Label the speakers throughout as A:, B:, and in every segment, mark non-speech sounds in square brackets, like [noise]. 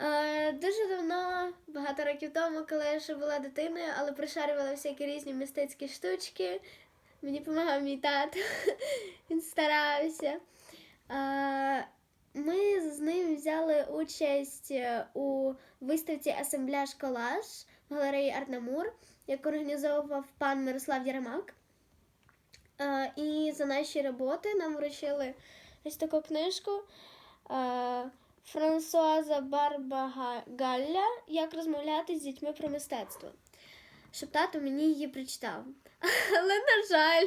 A: Е, дуже давно, багато років тому, коли я ще була дитиною, але пришарювала всякі різні мистецькі штучки. Мені допомагав мій тато, [laughs] він старався. Е, ми з ним взяли участь е, у виставці Асамбляж Колаж в галереї Артнамур, яку організовував пан Мирослав Яремак. Е, І за наші роботи нам вручили ось таку книжку Франсуаза Барбагалля Як розмовляти з дітьми про мистецтво. Щоб тато мені її прочитав. [laughs] Але, на жаль,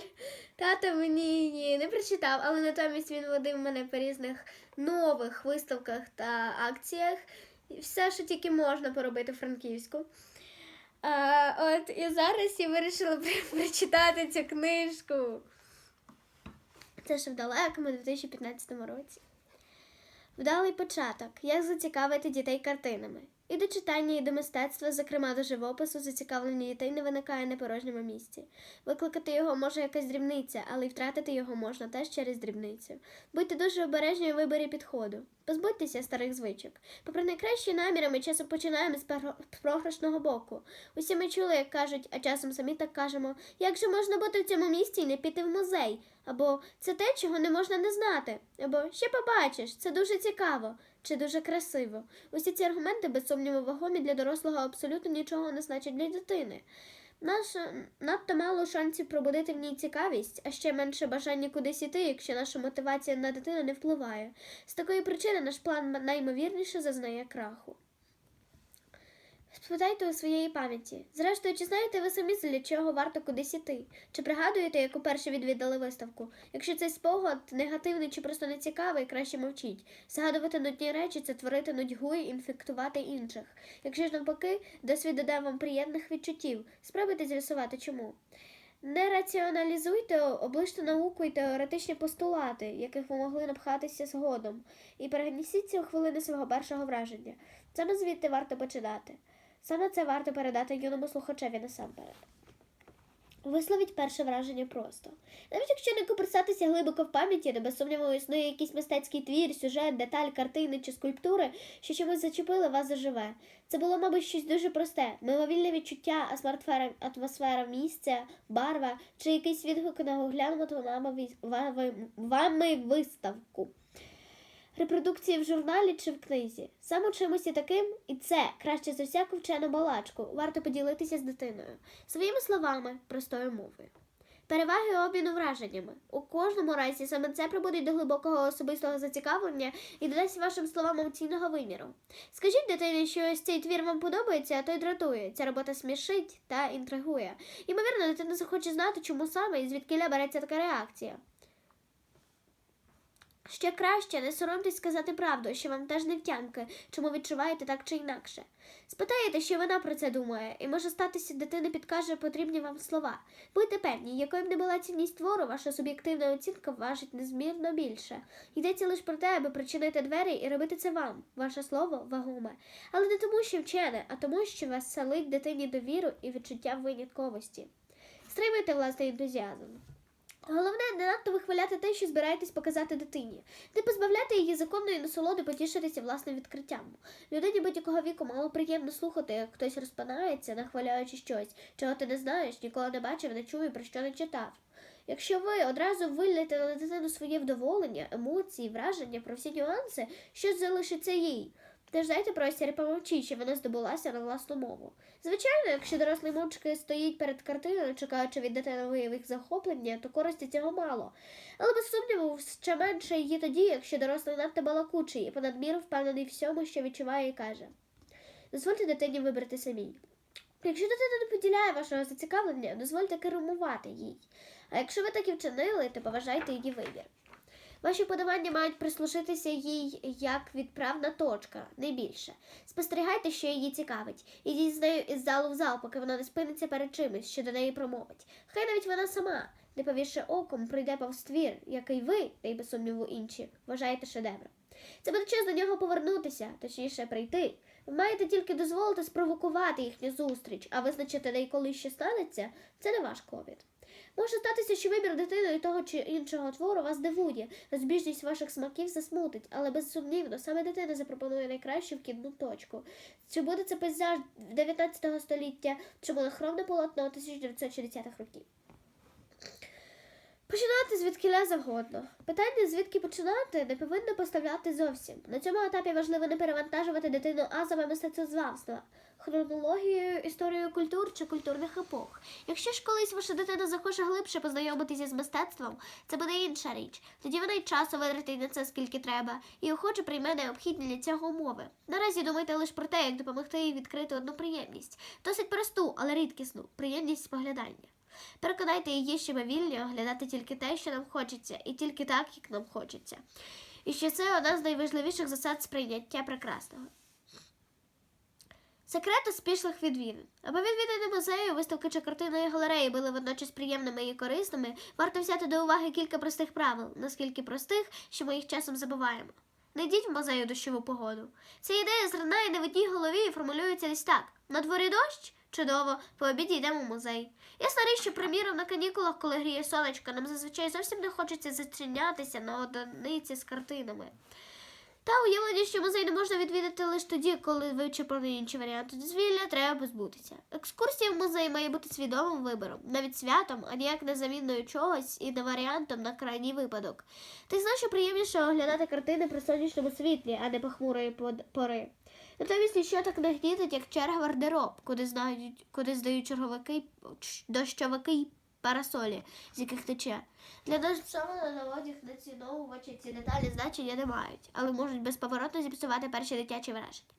A: тато мені її не прочитав, але натомість він водив мене по різних нових виставках та акціях. Все, що тільки можна поробити в Франківську. А, от і зараз я вирішила [laughs] прочитати цю книжку. Це ще в далекому 2015 році. Вдалий початок. Як зацікавити дітей картинами. І до читання, і до мистецтва, зокрема до живопису, зацікавлення дітей не виникає на порожньому місці. Викликати його може якась дрібниця, але й втратити його можна теж через дрібницю. Будьте дуже обережні у виборі підходу. Позбудьтеся старих звичок. Попри найкращі наміри, ми часом починаємо з програшного боку. Усі ми чули, як кажуть, а часом самі так кажемо, як же можна бути в цьому місці і не піти в музей? Або це те, чого не можна не знати, або ще побачиш, це дуже цікаво чи дуже красиво. Усі ці аргументи, без сумніву, вагомі для дорослого абсолютно нічого не значать для дитини. Наш надто мало шансів пробудити в ній цікавість, а ще менше бажання кудись іти, якщо наша мотивація на дитину не впливає. З такої причини наш план наймовірніше зазнає краху. Спитайте у своєї пам'яті. Зрештою, чи знаєте ви самі, для чого варто кудись іти? Чи пригадуєте, як уперше відвідали виставку? Якщо цей спогад негативний чи просто нецікавий, краще мовчіть. Згадувати нудні речі це творити нудьгу і інфектувати інших. Якщо ж навпаки, досвід додає вам приємних відчуттів, спробуйте з'ясувати чому. Не раціоналізуйте, оближте науку і теоретичні постулати, яких ви могли напхатися згодом, і перенесіться у хвилини свого першого враження. Саме звідти варто починати. Саме це варто передати юному слухачеві насамперед. Висловіть перше враження просто. Навіть якщо не копирсатися глибоко в пам'яті, де без сумніву існує якийсь мистецький твір, сюжет, деталь, картини чи скульптури, що чомусь зачепили, вас заживе. Це було, мабуть, щось дуже просте, мимовільне відчуття, атмосфера, атмосфера місця, барва чи якийсь відгук на оглянуту вами виставку. Репродукції в журналі чи в книзі. Саме чимось і таким, і це краще за всяку вчену балачку, варто поділитися з дитиною, своїми словами, простою мовою. Переваги обміну враженнями. У кожному разі саме це прибудить до глибокого особистого зацікавлення і додасть вашим словам емоційного виміру. Скажіть дитині, що ось цей твір вам подобається, а той дратує. Ця робота смішить та інтригує. Ймовірно, дитина захоче знати, чому саме і звідки береться така реакція. Ще краще не соромтесь сказати правду, що вам теж не втямки, чому відчуваєте так чи інакше. Спитаєте, що вона про це думає, і може статися, дитина підкаже потрібні вам слова. Будьте певні, якою б не була цінність твору, ваша суб'єктивна оцінка важить незмірно більше. Йдеться лише про те, аби причинити двері і робити це вам. Ваше слово вагоме. Але не тому, що вчене, а тому, що вас селить дитині довіру і відчуття винятковості. Стримуйте власний ентузіазм. Головне, не надто вихваляти те, що збираєтесь показати дитині, не позбавляти її законної насолоди потішитися власним відкриттям. Людині будь-якого віку мало приємно слухати, як хтось розпинається, нахваляючи щось, чого ти не знаєш, ніколи не бачив, не чув і про що не читав. Якщо ви одразу виліте на дитину своє вдоволення, емоції, враження про всі нюанси, що залишиться їй. Теж дайте простір і помовчіть, що вона здобулася на власну мову. Звичайно, якщо дорослий мовчки стоїть перед картиною, чекаючи від дитини виявих захоплення, то користі цього мало. Але без сумніву, ще менше її тоді, якщо дорослий надто балакучий і понад міру впевнений всьому, що відчуває і каже. Дозвольте дитині вибрати самій. Якщо дитина не поділяє вашого зацікавлення, дозвольте кермувати їй. А якщо ви так і вчинили, то поважайте її вибір. Ваші подавання мають прислушитися їй як відправна точка, не більше. Спостерігайте, що її цікавить. Ідіть з нею із залу в зал, поки вона не спиниться перед чимось, що до неї промовить. Хай навіть вона сама, не повірши оком, прийде повз твір, який ви, та й без сумніву інші, вважаєте шедевром. Це буде час до нього повернутися, точніше прийти. Ви маєте тільки дозволити спровокувати їхню зустріч, а визначити, де і коли що станеться, це не ваш клопіт. Може статися, що вибір дитиною того чи іншого твору вас дивує, розбіжність ваших смаків засмутить, але безсумнівно, саме дитина запропонує найкращу вкідну точку. Чи буде це пейзаж 19 століття, чи монохромне полотно 1960-х років? Починати звідки завгодно. Питання, звідки починати, не повинно поставляти зовсім. На цьому етапі важливо не перевантажувати дитину азами мистецтвознавства, хронологією, історією культур чи культурних епох. Якщо ж колись ваша дитина захоче глибше познайомитися з мистецтвом, це буде інша річ. Тоді вона й часу витратить на це скільки треба, і охоче прийме необхідні для цього умови. Наразі думайте лише про те, як допомогти їй відкрити одну приємність, досить просту, але рідкісну приємність споглядання. Переконайте її, що ми вільні оглядати тільки те, що нам хочеться, і тільки так, як нам хочеться. І що це одна з найважливіших засад сприйняття прекрасного. Секрет успішних відвідин. Аби відвідини музею, виставки чи картини галереї були водночас приємними і корисними, варто взяти до уваги кілька простих правил, наскільки простих, що ми їх часом забуваємо. Не йдіть в музей у дощову погоду. Ця ідея зринає не в одній голові і формулюється десь так: на дворі дощ? Чудово, по обіді йдемо в музей. Ясна річ, що, приміром, на канікулах, коли гріє сонечко, нам зазвичай зовсім не хочеться зачинятися на одиниці з картинами. Та уявлення, що музей не можна відвідати лише тоді, коли вичерпаний інший варіант дозвілля, треба позбутися. Екскурсія в музей має бути свідомим вибором, навіть святом, а ніяк не заміною чогось і не варіантом на крайній випадок. Ти знаєш, що приємніше оглядати картини при сонячному світлі, а не похмурої пори. Натомість ніщо так не гнітить, як черга в гардероб, куди знають, куди здають черговики, дощовики парасолі, з яких тече. Для дощового наводів націновувачі ці деталі значення не мають, але можуть безповоротно зіпсувати перші дитячі враження.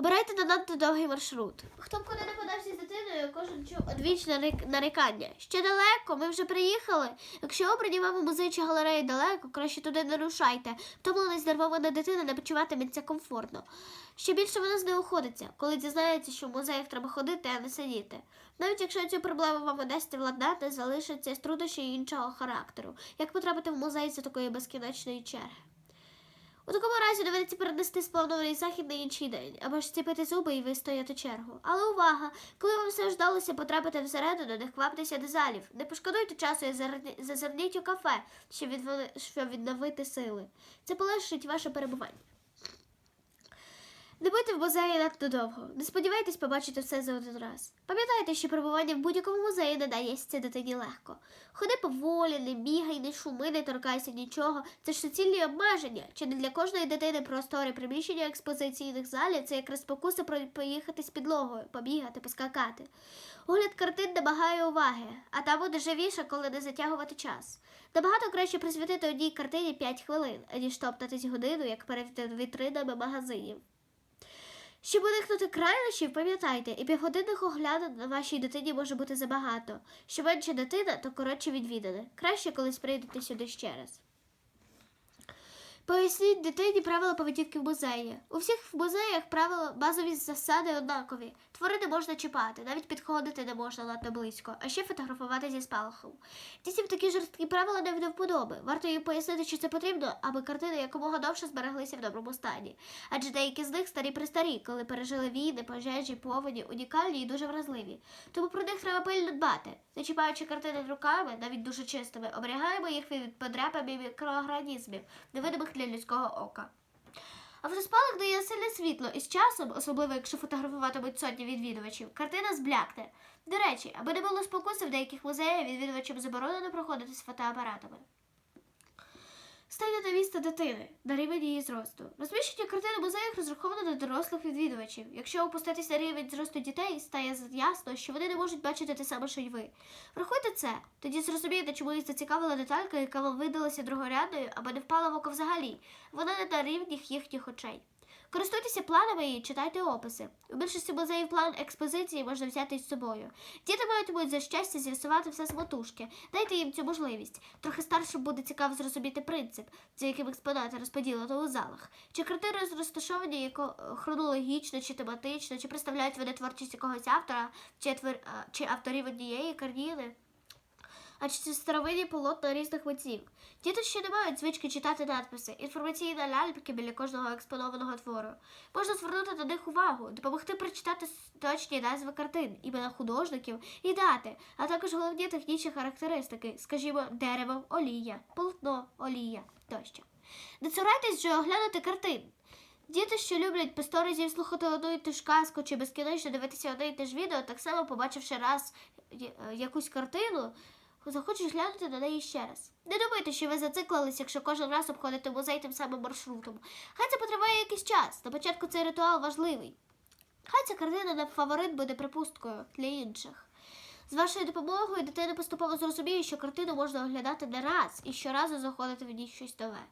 A: Обирайте надто довгий маршрут. Хто б куди не подався з дитиною, кожен чув одвічне нарікання. Ще далеко, ми вже приїхали. Якщо обрані вами музей чи галереї далеко, краще туди не рушайте. Втомлена і знервована дитина не почуватиметься комфортно. Ще більше вона знеохотиться, коли дізнається, що в музеях треба ходити, а не сидіти. Навіть якщо цю проблему вам удасться владнати, залишаться труднощі іншого характеру, як потрапити в музей за такої безкінечної черги. У такому разі доведеться перенести спланований захід на інший день, або ж ціпити зуби і вистояти чергу. Але увага! Коли вам все вдалося потрапити всередину, не хваптеся до залів. Не пошкодуйте часу і зазирні- зазирніть у кафе, щоб відновити сили. Це полегшить ваше перебування. Не будьте в музеї надто довго. Не сподівайтесь побачити все за один раз. Пам'ятайте, що перебування в будь-якому музеї не дається дитині легко. Ходи поволі, не бігай, не шуми, не торкайся нічого. Це ж суцільні обмеження. Чи не для кожної дитини простори приміщення експозиційних залів це якраз спокуса про поїхати з підлогою, побігати, поскакати. Огляд картин набагає уваги, а там буде живіше, коли не затягувати час. Набагато краще присвятити одній картині 5 хвилин, аніж топтатись годину, як перед вітринами магазинів. Щоб уникнути крайнощів, пам'ятайте, і півгодинних оглядин на вашій дитині може бути забагато. Що менше дитина, то коротше відвідане. Краще колись прийдете сюди ще раз. Поясніть дитині правила поведінки в музеї. У всіх музеях правила базові засади однакові. Твори не можна чіпати, навіть підходити не можна надто близько, а ще фотографувати зі спалахом. Дітям такі жорсткі правила не до вподоби. Варто їм пояснити, що це потрібно, аби картини якомога довше збереглися в доброму стані. Адже деякі з них старі престарі, коли пережили війни, пожежі, повені, унікальні і дуже вразливі. Тому про них треба пильно дбати. Не чіпаючи картини руками, навіть дуже чистими, оберігаємо їх від подряпин і мікроорганізмів, невидимих для людського ока. Автоспалах дає сильне світло, і з часом, особливо якщо фотографуватимуть сотні відвідувачів, картина зблякне. До речі, аби не було спокуси в деяких музеях, відвідувачам заборонено проходити з фотоапаратами. Стайте на місце дитини на рівень її зросту. Розміщення картин у музеях розраховано на дорослих відвідувачів. Якщо опуститися на рівень зросту дітей, стає ясно, що вони не можуть бачити те саме, що й ви. Врахуйте це, тоді зрозумієте, чому їх зацікавила деталька, яка вам видалася другорядною або не впала в око взагалі. Вона не на рівні їхніх очей. Користуйтеся планами і читайте описи. У більшості музеїв план експозиції можна взяти із собою. Діти матимуть за щастя з'ясувати все самотужки. Дайте їм цю можливість. Трохи старшим буде цікаво зрозуміти принцип, за яким експонати розподілено у залах. Чи картини розташовані хронологічно, чи тематично, чи представляють вони творчість якогось автора, чи, твер... чи авторів однієї картини. А чи старовинні полотна різних митців. Діти ще не мають звички читати надписи, інформаційні ляльки біля кожного експонованого твору. Можна звернути на них увагу, допомогти прочитати точні назви картин, імена художників і дати, а також головні технічні характеристики, скажімо, дерево, олія, полотно, олія тощо. Не цурайтесь же оглянути картин. Діти, що люблять по разів слухати одну і ту ж казку чи безкінечно дивитися одне і те ж відео, так само побачивши раз якусь картину, захочуть глянути на неї ще раз. Не думайте, що ви зациклились, якщо кожен раз обходите музей тим самим маршрутом. Хай це потриває якийсь час. На початку цей ритуал важливий. Хай ця картина на фаворит буде припусткою для інших. З вашою допомогою дитина поступово зрозуміє, що картину можна оглядати не раз і щоразу заходити в ній щось нове.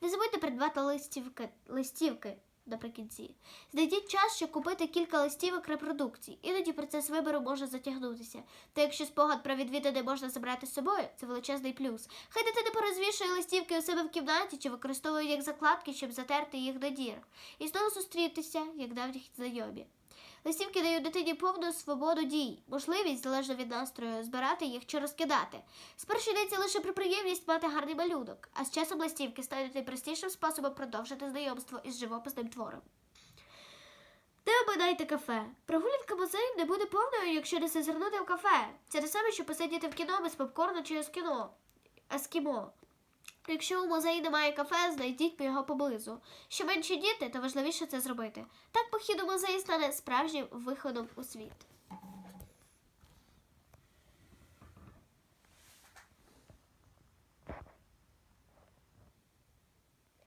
A: Не забудьте придбати листівки, листівки наприкінці. Знайдіть час, щоб купити кілька листівок репродукцій. Іноді процес вибору може затягнутися. Та якщо спогад про відвідини можна забрати з собою, це величезний плюс. Хай дитина порозвішує листівки у себе в кімнаті чи використовує як закладки, щоб затерти їх на дір. І знову зустрітися, як давніх знайомі. Листівки дають дитині повну свободу дій, можливість, залежно від настрою, збирати їх чи розкидати. Спершу йдеться лише про приємність мати гарний малюнок, а з часом листівки стануть найпростішим способом продовжити знайомство із живописним твором. Не обминайте кафе. Прогулянка музеєм не буде повною, якщо не зазирнути в кафе. Це те саме, що посидіти в кіно без попкорну чи ескіно. ескімо. Якщо у музеї немає кафе, знайдіть його поблизу. Що менші діти, то важливіше це зробити. Так похід у музеї стане справжнім виходом у світ.